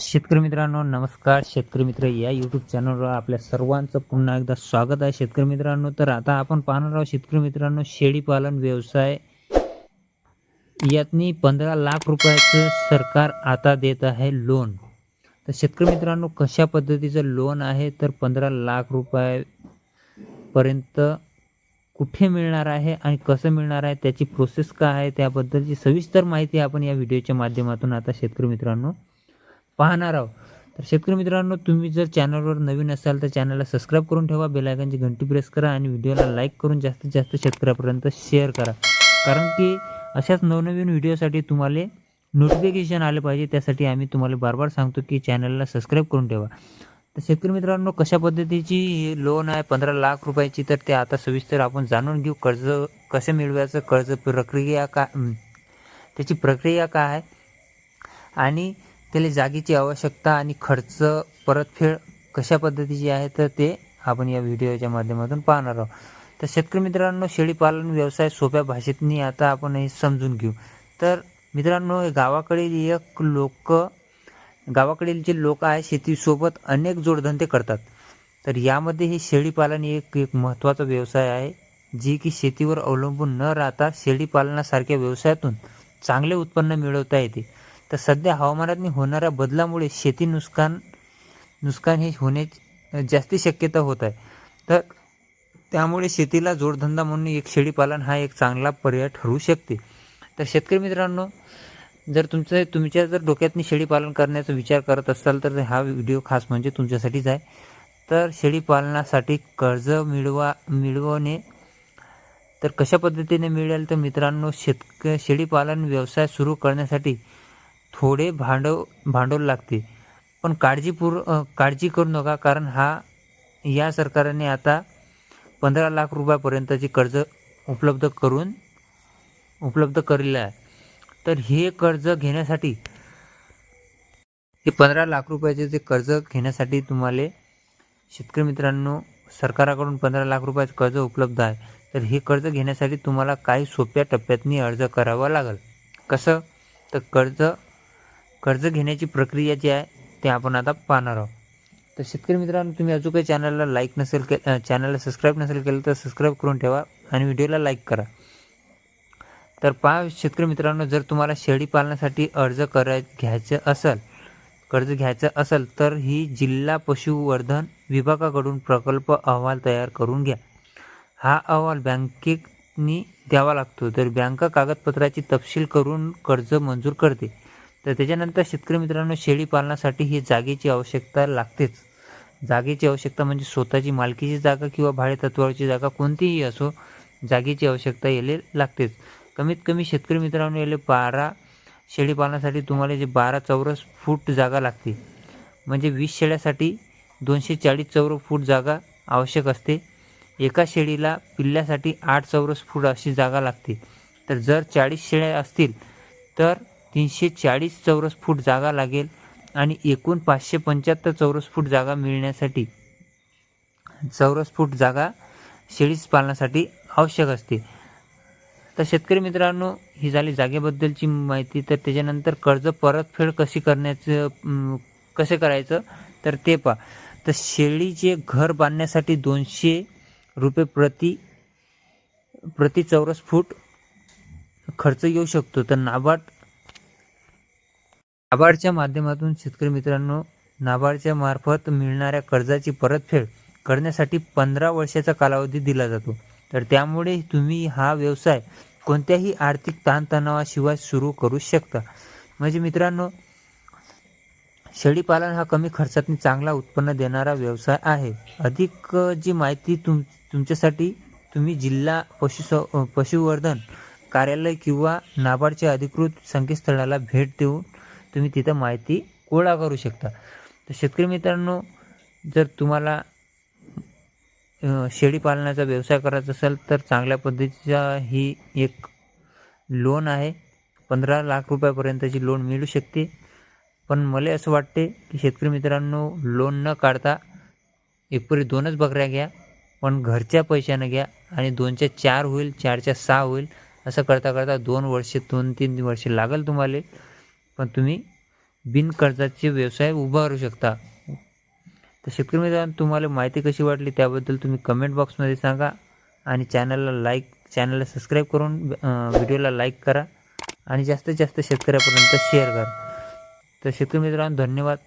शेतकरी मित्रांनो नमस्कार. शेतकरी मित्र या यूट्यूब चॅनलवर आपल्या सर्वांचं पुन्हा एकदा स्वागत आहे. शेतकरी मित्रांनो तर आता आपण पाहणार आहोत शेतकरी मित्रांनो शेळीपालन व्यवसाय. यातनी पंधरा लाख रुपयाचं सरकार आता देत आहे लोन तर शेतकरी मित्रांनो कशा पद्धतीचं लोन आहे? तर पंधरा लाख रुपयापर्यंत कुठे मिळणार आहे आणि कसं मिळणार आहे? त्याची प्रोसेस काय आहे? त्याबद्दलची सविस्तर माहिती आपण या व्हिडिओच्या माध्यमातून आता शेतकरी मित्रांनो पाहणार आहोत. तर शेतकरी मित्रांनो तुम्ही जर चॅनलवर नवीन असाल तर चॅनलला सबस्क्राईब करून ठेवा बेलायकनची घंटी प्रेस करा आणि व्हिडिओला लाईक करून जास्तीत जास्त शेतकऱ्यापर्यंत शेअर करा. कारण की अशाच नवनवीन व्हिडिओसाठी तुम्हाला नोटिफिकेशन आले पाहिजे त्यासाठी आम्ही तुम्हाला बार बार सांगतो की चॅनलला सबस्क्राईब करून ठेवा. तर शेतकरी मित्रांनो कशा पद्धतीची लोन आहे पंधरा लाख रुपयाची तर ते आता सविस्तर आपण जाणून घेऊ. कर्ज कसे मिळवायचं कर्ज प्रक्रिया का त्याची प्रक्रिया काय आहे? आणि त्याला जागेची आवश्यकता आणि खर्च परतफेड कशा पद्धतीची आहे तर ते आपण या व्हिडिओच्या माध्यमातून पाहणार आहोत. तर शेतकरी मित्रांनो शेळीपालन व्यवसाय सोप्या भाषेतनी आता आपण हे समजून घेऊ. तर मित्रांनो हे गावाकडील एक लोक गावाकडील जे लोक आहे शेतीसोबत अनेक जोडधंदे करतात. तर यामध्ये हे शेळीपालन एक एक महत्त्वाचा व्यवसाय आहे जी की शेतीवर अवलंबून न राहता शेळीपालनासारख्या व्यवसायातून चांगले उत्पन्न मिळवता येते. तर सध्या हवामानात होणाऱ्या बदलामुळे शेती नुकसान नुकसान हे होण्याची जास्त शक्यता होत आहे. तर त्यामुळे शेतीला जोडधंदा म्हणून एक शेळीपालन हा एक चांगला पर्याय ठरू शकते. तर शेतकरी मित्रांनो जर तुमचं तुमच्या जर डोक्यातनी शेळीपालन करण्याचा विचार करत असाल तर हा व्हिडिओ खास म्हणजे तुमच्यासाठीच आहे. तर शेळीपालनासाठी कर्ज मिळवा मिळवणे तर कशा पद्धतीने मिळेल? तर मित्रांनो शेतक शेळीपालन व्यवसाय सुरू करण्यासाठी थोडे भांडव भांडवल लागते. पण काळजीपूर काळजी करू नका कारण हा या सरकारने आता पंधरा लाख रुपयापर्यंतचे कर्ज उपलब्ध करून उपलब्ध करेलं आहे. तर हे कर्ज घेण्यासाठी हे पंधरा लाख रुपयाचे जे कर्ज घेण्यासाठी तुम्हाला शेतकरी मित्रांनो सरकाराकडून पंधरा लाख रुपयाचं कर्ज उपलब्ध आहे. तर हे कर्ज घेण्यासाठी तुम्हाला काही सोप्या टप्प्यातनी अर्ज करावा लागेल. कसं? तर कर्ज कर्ज घेण्याची प्रक्रिया जी आहे ते आपण आता पाहणार आहोत. तर शेतकरी मित्रांनो तुम्ही अजून काही चॅनलला लाईक नसेल के चॅनलला सबस्क्राईब नसेल केलं तर सबस्क्राईब करून ठेवा आणि व्हिडिओला लाईक करा. तर पहा शेतकरी मित्रांनो जर तुम्हाला शेळी पालनासाठी अर्ज कराय घ्यायचं असेल कर्ज घ्यायचं असेल तर ही जिल्हा पशुवर्धन विभागाकडून प्रकल्प अहवाल तयार करून घ्या. हा अहवाल बँकेनी द्यावा लागतो. तर बँक कागदपत्राची तपशील करून कर्ज मंजूर करते. तर त्याच्यानंतर शेतकरी मित्रांनो शेळी पालनासाठी ही जागेची आवश्यकता लागतेच. जागेची आवश्यकता म्हणजे स्वतःची मालकीची जागा किंवा भाडेतत्वावरची जागा कोणतीही असो जागेची आवश्यकता याले लागतेच. कमीत कमी शेतकरी मित्रांनो याले बारा शेळी पालनासाठी तुम्हाला जे बारा चौरस फूट जागा लागते. म्हणजे वीस शेळ्यासाठी दोनशे चाळीस चौरस फूट जागा आवश्यक असते. एका शेळीला पिल्ल्यासाठी आठ चौरस फूट अशी जागा लागते. तर जर चाळीस शेळ्या असतील तर तीनशे चाळीस चौरस फूट जागा लागेल आणि एकूण पाचशे पंच्याहत्तर चौरस फूट जागा मिळण्यासाठी चौरस फूट जागा शेळीच पालनासाठी आवश्यक असते. तर शेतकरी मित्रांनो ही झाली जागेबद्दलची माहिती. तर त्याच्यानंतर कर्ज परतफेड कशी करण्याचं कसे करायचं तर ते पहा. तर शेळीचे घर बांधण्यासाठी दोनशे रुपये प्रति प्रति चौरस फूट खर्च येऊ शकतो. तर नाबार्ड नाबार्डच्या माध्यमातून शेतकरी मित्रांनो नाबार्डच्या मार्फत मिळणाऱ्या कर्जाची परतफेड करण्यासाठी पंधरा वर्षाचा कालावधी दिला जातो. तर त्यामुळे तुम्ही हा व्यवसाय कोणत्याही आर्थिक ताणतणावाशिवाय सुरू करू शकता. म्हणजे मित्रांनो शेळीपालन हा कमी खर्चातून चांगला उत्पन्न देणारा व्यवसाय आहे. अधिक जी माहिती तुम तुमच्यासाठी तुम्ही जिल्हा पशु पशुवर्धन कार्यालय किंवा नाबार्डच्या अधिकृत संकेतस्थळाला भेट देऊन तुम्ही तिथं माहिती गोळा करू शकता. तर शेतकरी मित्रांनो जर तुम्हाला शेळी शेळीपालनाचा व्यवसाय करायचा असेल तर चांगल्या पद्धतीचा ही एक लोन आहे. पंधरा लाख रुपयापर्यंतची लोन मिळू शकते. पण मला असं वाटते की शेतकरी मित्रांनो लोन न काढता एकपुरी दोनच बकऱ्या घ्या पण घरच्या पैशानं घ्या आणि दोनच्या चार होईल चारच्या सहा होईल असं करता करता दोन वर्षे दोन तीन वर्षे लागेल तुम्हाला. पण तुम्ही बिनकर्जाचे व्यवसाय उभारू शकता. तर शेतकरी मित्रांनो तुम्हाला माहिती कशी वाटली त्याबद्दल तुम्ही कमेंट बॉक्समध्ये सांगा आणि चॅनलला लाईक चॅनलला सबस्क्राईब करून व्हिडिओला लाईक करा आणि जास्तीत जास्त शेतकऱ्यापर्यंत शेअर करा. तर शेतकरी मित्रांनो धन्यवाद.